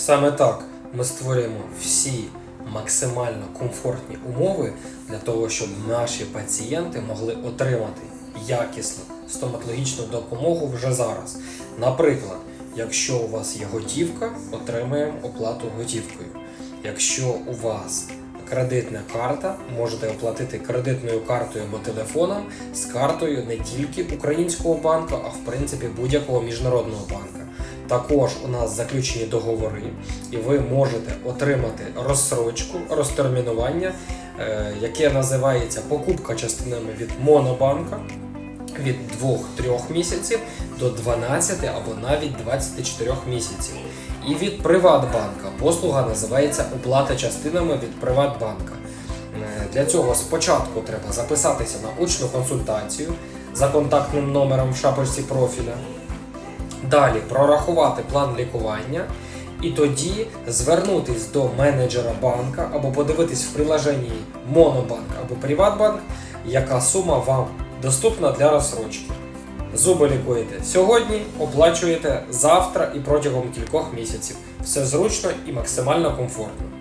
Саме так ми створюємо всі максимально комфортні умови для того, щоб наші пацієнти могли отримати якісну стоматологічну допомогу вже зараз. Наприклад, якщо у вас є готівка, отримаємо оплату готівкою. Якщо у вас кредитна карта, можете оплатити кредитною картою або телефоном з картою не тільки українського банку, а в принципі будь-якого міжнародного банка. Також у нас заключені договори, і ви можете отримати розсрочку, розтермінування, е, яке називається покупка частинами від Монобанка від 2-3 місяців до 12 або навіть 24 місяців. І від Приватбанка послуга називається оплата частинами від Приватбанка. Е, Для цього спочатку треба записатися на очну консультацію за контактним номером в шапочці профіля. Далі прорахувати план лікування і тоді звернутись до менеджера банка або подивитись в приложенні Монобанк або Приватбанк, яка сума вам доступна для розсрочки. Зуби лікуєте сьогодні, оплачуєте завтра і протягом кількох місяців. Все зручно і максимально комфортно.